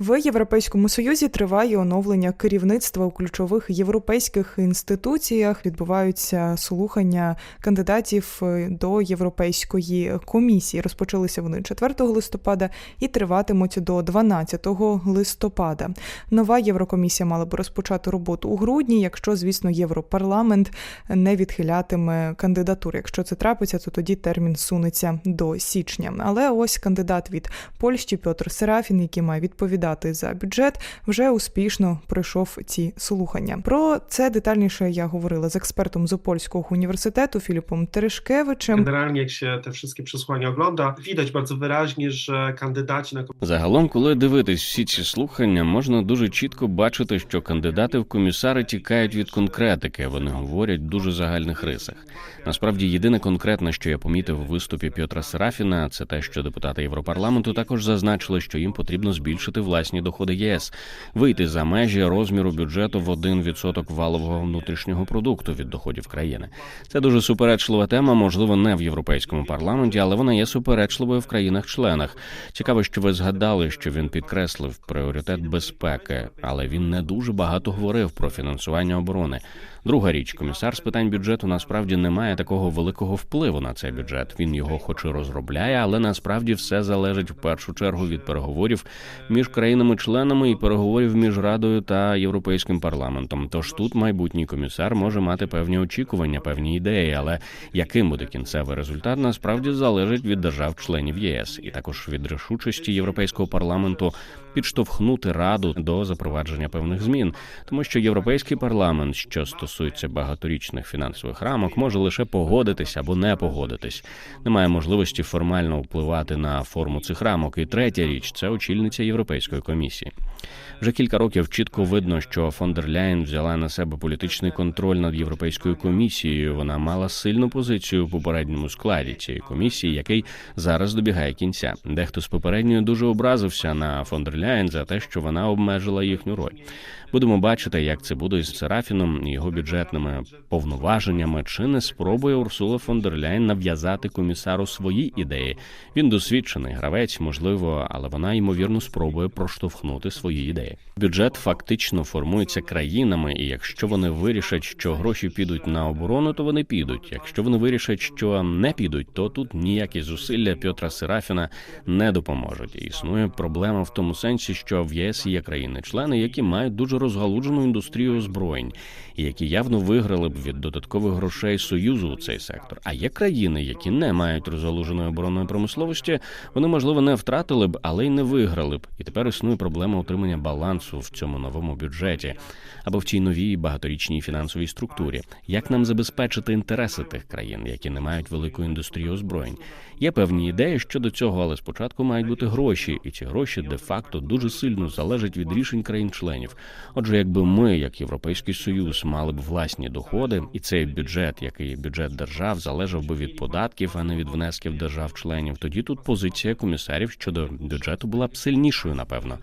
В Європейському Союзі триває оновлення керівництва у ключових європейських інституціях. Відбуваються слухання кандидатів е, до Європейської комісії. Розпочалися вони 4 листопада і триватимуть до 12 листопада. Нова Єврокомісія мала б розпочати роботу у грудні, якщо, звісно, Європарламент не відхилятиме кандидатури. Якщо це трапиться, то тоді термін сунеться до січня. Але ось кандидат від Польщі Петр Серафін, який має відповідати за бюджет, вже успішно пройшов ці слухання. Про це детальніше я говорила з експертом з Опольського університету Філіпом Терешкевичем. Generalnie, jak się te wszystkie przesłania ogląda, widać bardzo wyraźnie, że kandydaci na Загалом, коли дивитись всі ці слухання, можна дуже чітко бачити, що кандидати в комісари тікають від конкретики. Вони говорять в дуже загальних рисах. Насправді, єдине конкретне, що я помітив у виступі Петра Серафіна, це те, що депутати Європарламенту також зазначили, що їм потрібно збільшити власні доходи ЄС, вийти за межі розміру бюджету в 1% валового внутрішнього продукту від доходів країни. Це дуже суперечлива тема, можливо, не в європейському парламенті, але вона є суперечливою в країнах-членах. Цікаво, що ви згадали, що він підкреслив пріоритет безпеки, але він не дуже багато говорив про фінансування оборони. Друга річ, комісар з питань бюджету насправді не має такого великого впливу на цей бюджет. Він його хоч і розробляє, але насправді все залежить в першу чергу від переговорів між країнами-членами і переговорів між радою та європейським парламентом. Тож тут майбутній комісар може мати певні очікування, певні ідеї, але яким буде кінцевий результат, насправді залежить від держав-членів єС і також від рішучості європейського парламенту підштовхнути раду до запровадження певних змін, тому що європейський парламент, що стосується багаторічних фінансових рамок, може лише погодитись або не погодитись. Немає можливості формально впливати на форму цих рамок. І третя річ це очільниця Європейської комісії. Вже кілька років чітко видно, що фон взяла на себе політичний контроль над європейською комісією. Вона мала сильну позицію у попередньому складі цієї комісії, який зараз добігає кінця. Дехто з попередньої дуже образився на фон за те, що вона обмежила їхню роль. Будемо бачити, як це буде із Серафіном і його бюджетними повноваженнями. Чи не спробує Урсула фон дер Ляйн нав'язати комісару свої ідеї? Він досвідчений гравець, можливо, але вона ймовірно спробує проштовхнути свої ідеї. Бюджет фактично формується країнами, і якщо вони вирішать, що гроші підуть на оборону, то вони підуть. Якщо вони вирішать, що не підуть, то тут ніякі зусилля Петра Серафіна не допоможуть. Існує проблема в тому сенсі, що в ЄС є країни-члени, які мають дуже розгалуджену індустрію озброєнь, які явно виграли б від додаткових грошей союзу у цей сектор. А є країни, які не мають розгалуженої оборонної промисловості, вони можливо не втратили б, але й не виграли б. І тепер існує проблема утримання балансу в цьому новому бюджеті або в цій новій багаторічній фінансовій структурі. Як нам забезпечити інтереси тих країн, які не мають великої індустрії озброєнь? Є певні ідеї щодо цього, але спочатку мають бути гроші, і ці гроші де-факто дуже сильно залежать від рішень країн-членів. Отже, якби ми, як Європейський Союз, мали б власні доходи, і цей бюджет, який бюджет держав, залежав би від податків, а не від внесків держав-членів, тоді тут позиція комісарів щодо бюджету була б сильнішою, напевно.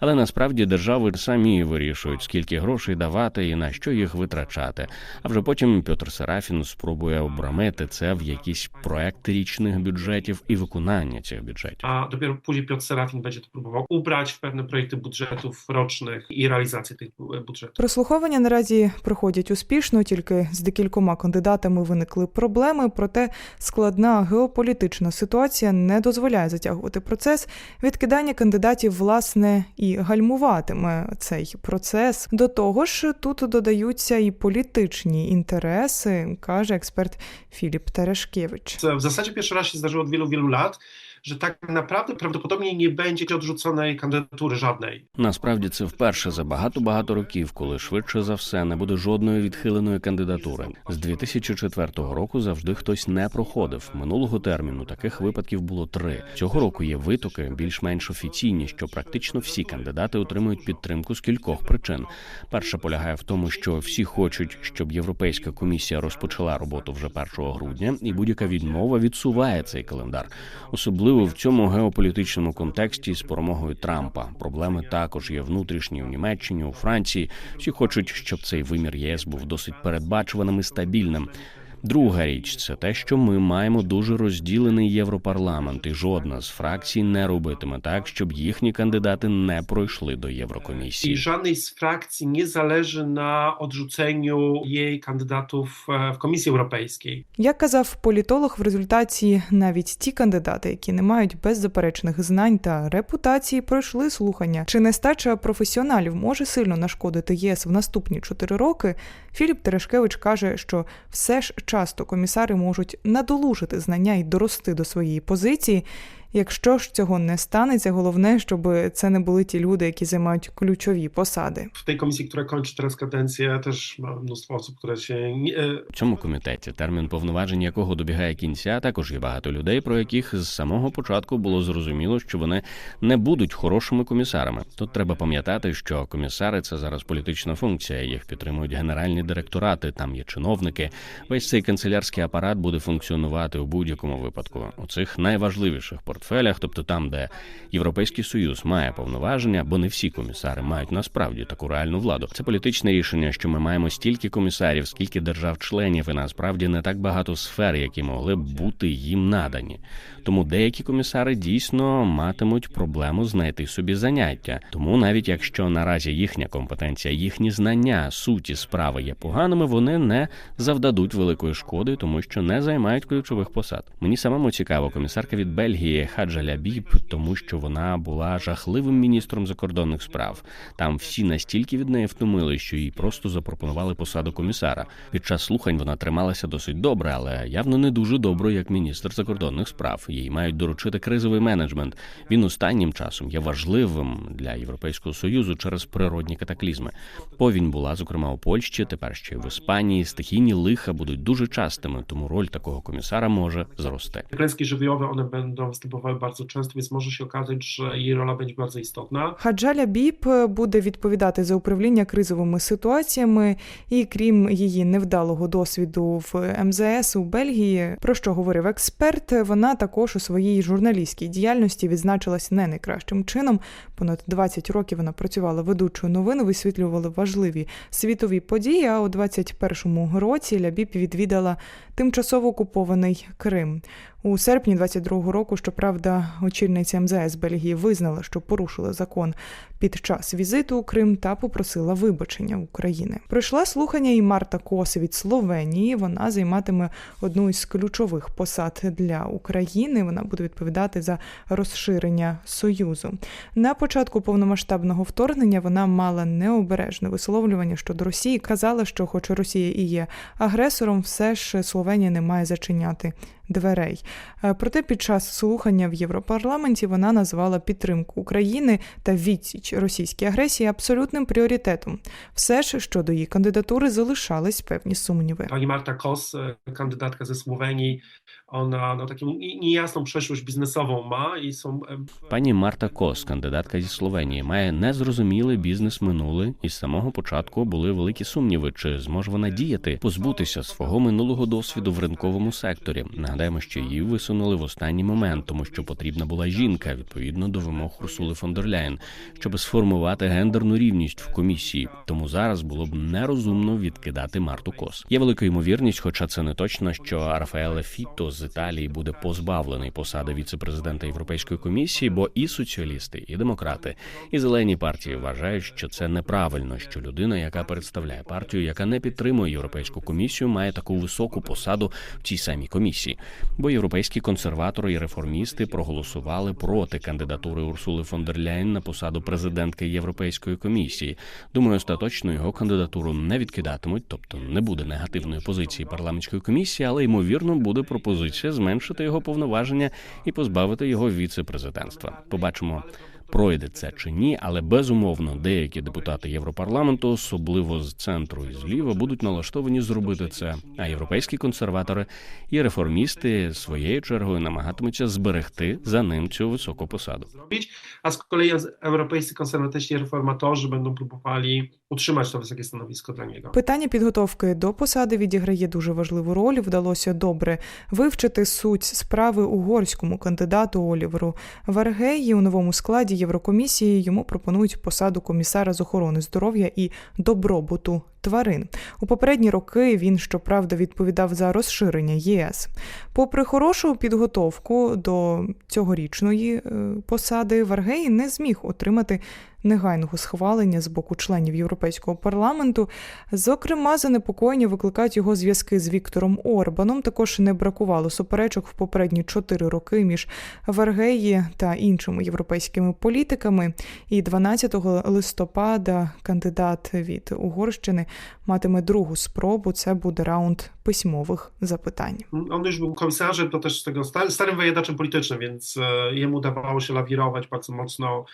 Але насправді держави самі вирішують, скільки грошей давати і на що їх витрачати. А вже потім Петр Серафін спробує обрамити це в якийсь проект річних бюджетів і виконання цих бюджетів. a dopiero później Piotr Serafin będzie to próbował ubrać w pewne projekty budżetów rocznych i tych e, budżetów. Прослуховування наразі проходять успішно, тільки з декількома кандидатами виникли проблеми. Проте складна геополітична ситуація не дозволяє затягувати процес. Відкидання кандидатів власне і гальмуватиме цей процес. До того ж, тут додаються і політичні інтереси, каже експерт Філіп Терешкевич. W zasadzie pierwszy raz się zdarzyło od wielu, wielu lat, że tak naprawdę prawdopodobnie nie będzie odrzuconej kandydatury żadnej. Насправді це вперше за багато багато років, коли швидше за все не буде жодної відхиленої кандидатури. З 2004 року завжди хтось не проходив. Минулого терміну таких випадків було три. Цього року є витоки більш-менш офіційні, що практично всі кандидати отримують підтримку з кількох причин. Перша полягає в тому, що всі хочуть, щоб Європейська комісія розпочала роботу вже 1 грудня, і будь-яка відмова відсуває цей календар. Особливо в цьому геополітичному контексті з перемогою Трампа. Проблеми також є внутрішні у Німеччині, у Франції. Всі хочуть, щоб цей вимір ЄС був досить передбачуваним і стабільним. Друга річ це те, що ми маємо дуже розділений європарламент, і жодна з фракцій не робитиме так, щоб їхні кандидати не пройшли до Єврокомісії. żadnej z frakcji nie zależy na odrzuceniu jej kandydatów e, w Komisji Europejskiej. Як казав політолог, в результаті навіть ті кандидати, які не мають беззаперечних знань та репутації, пройшли слухання. Чи нестача професіоналів може сильно нашкодити єС в наступні чотири роки? Філіп Терешкевич каже, що все ж часто комісари можуть надолужити знання і дорости до своєї позиції. Якщо ж цього не станеться, головне, щоб це не були ті люди, які займають ключові посади. W tej komisji, która kończy teraz kadencję, też ma mnóstwo osób, które się nie, В цьому комітеті, термін повноважень якого добігає кінця, також є багато людей, про яких з самого початку було зрозуміло, що вони не будуть хорошими комісарами. Тут треба пам'ятати, що комісари це зараз політична функція. Їх підтримують генеральні директорати, там є чиновники. Весь цей канцелярський апарат буде функціонувати у будь-якому випадку у цих найважливіших портфелях, тобто там, де Європейський Союз має повноваження, бо не всі комісари мають насправді таку реальну владу. Це політичне рішення, що ми маємо стільки комісарів, скільки держав-членів, і насправді не так багато сфер, які могли б бути їм надані. Тому деякі комісари дійсно матимуть проблему знайти собі заняття. Тому навіть якщо наразі їхня компетенція, їхні знання суті справи є поганими, вони не завдадуть великої шкоди, тому що не займають ключових посад. Мені самому цікаво, комісарка від Бельгії Хаджа Лябіб, тому що вона була жахливим міністром закордонних справ. Там всі настільки від неї втомили, що їй просто запропонували посаду комісара. Під час слухань вона трималася досить добре, але явно не дуже добре, як міністр закордонних справ. Їй мають доручити кризовий менеджмент. Він останнім часом є важливим для Європейського союзу через природні катаклізми. Повінь була зокрема у Польщі, тепер ще й в Іспанії. Стихійні лиха будуть дуже частими, тому роль такого комісара може зрости. klęski żywiołowe, one będą występowały bardzo często, więc może się okazać, że jej rola będzie bardzo istotna. Хаджаля Біп буде відповідати за управління кризовими ситуаціями, і крім її невдалого досвіду в МЗС у Бельгії, про що говорив експерт, вона також у своїй журналістській діяльності відзначилась не найкращим чином. Понад 20 років вона працювала ведучою новин, висвітлювала важливі світові події. А у 21-му році Лябіп відвідала тимчасово окупований Крим. У серпні 22-го року, щоправда, очільниця МЗС Бельгії визнала, що порушила закон під час візиту у Крим та попросила вибачення України. Пройшла слухання і Марта Кос від Словенії. Вона займатиме одну із ключових посад для України. Вона буде відповідати за розширення союзу. На початку повномасштабного вторгнення вона мала необережне висловлювання щодо Росії. Казала, що, хоч Росія і є агресором, все ж Словенія не має зачиняти дверей. Е, Проте під час слухання в Європарламенті вона назвала підтримку України та відсіч російській агресії абсолютним пріоритетом. Все ж щодо її кандидатури залишались певні сумніви. Pani Marta Kos, e, kandydatka ze Słowenii, ona no, taką nie- niejasną przeszłość biznesową ma i są e, Пані Марта Кос, кандидатка зі Словенії, має незрозуміле бізнес минуле, і з самого початку були великі сумніви, чи зможе вона діяти, позбутися свого минулого досвіду в ринковому секторі. Нагадаємо, що її висунули в останній момент, тому що потрібна була жінка відповідно до вимог Урсули фон дер Ляєн, щоб сформувати гендерну рівність в комісії. Тому зараз було б нерозумно відкидати Марту Кос. Є велика ймовірність, хоча це не точно, що Рафаеле Фіто з Італії буде позбавлений посади віце-президента Європейської комісії, бо і соціалісти, і демократи, і зелені партії вважають, що це неправильно, що людина, яка представляє партію, яка не підтримує європейську комісію, має таку високу посаду в цій самій комісії. Бо європейські консерватори і реформісти проголосували проти кандидатури Урсули фон дер Ляєн на посаду президентки Європейської комісії. Думаю, остаточно його кандидатуру не відкидатимуть, тобто не буде негативної позиції парламентської комісії, але ймовірно буде пропозиція зменшити його повноваження і позбавити його віце-президентства. Побачимо. Пройде це чи ні, але безумовно деякі депутати Європарламенту, особливо з центру і зліва, будуть налаштовані зробити це. А європейські консерватори і реформісти своєю чергою намагатимуться зберегти за ним цю високу посаду. z kolei europejscy konserwatyści i reformatorzy będą próbowali utrzymać to wysokie stanowisko dla niego. Питання підготовки до посади відіграє дуже важливу роль. Вдалося добре вивчити суть справи угорському кандидату Оліверу Варгеї у новому складі Єврокомісії. Йому пропонують посаду комісара з охорони здоров'я і добробуту тварин. У попередні роки він, щоправда, відповідав за розширення ЄС. Попри хорошу підготовку до цьогорічної е, посади, Варгей не зміг отримати негайного схвалення з боку членів Європейського парламенту. Зокрема, занепокоєння викликають його зв'язки з Віктором Орбаном. Також не бракувало суперечок в попередні чотири роки між Варгеї та іншими європейськими політиками. І 12 листопада кандидат від Угорщини матиме другу спробу. Це буде раунд письмових запитань. On już był komisarzem, to też z tego sta- starym wyjadaczem politycznym, więc jemu udawało się bardzo mocno.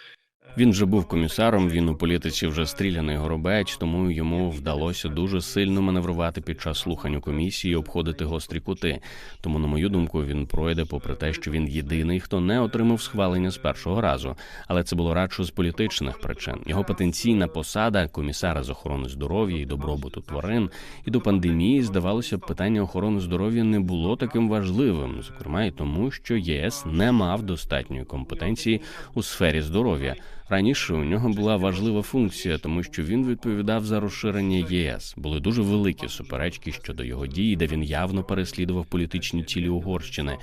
Він вже був комісаром, він у політиці вже стріляний горобець, тому йому вдалося дуже сильно маневрувати під час слухань у комісії, обходити гострі кути. Тому, на мою думку, він пройде, попри те, що він єдиний, хто не отримав схвалення з першого разу. Але це було радше з політичних причин. Його потенційна посада комісара з охорони здоров'я і добробуту тварин, і до пандемії здавалося питання охорони здоров'я не було таким важливим, зокрема і тому, що ЄС не мав достатньої компетенції у сфері здоров'я. Раніше у нього була важлива функція, тому що він відповідав за розширення ЄС. Були дуже великі суперечки щодо його дій, де він явно переслідував політичні цілі Угорщини,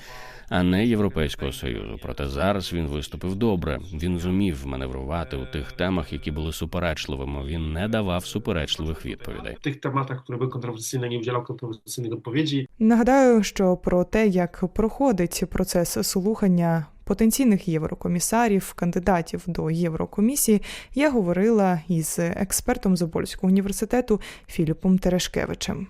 а не Європейського союзу. Проте зараз він виступив добре. Він зумів маневрувати у тих темах, які були суперечливими. Він не давав суперечливих відповідей. Tematach, które były kontrowersyjne, nie udzielał kontrowersyjnych odpowiedzi. Нагадаю, що про те, як проходить процес слухання потенційних єврокомісарів, кандидатів до Єврокомісії, я говорила із експертом Зобольського університету Філіпом Терешкевичем.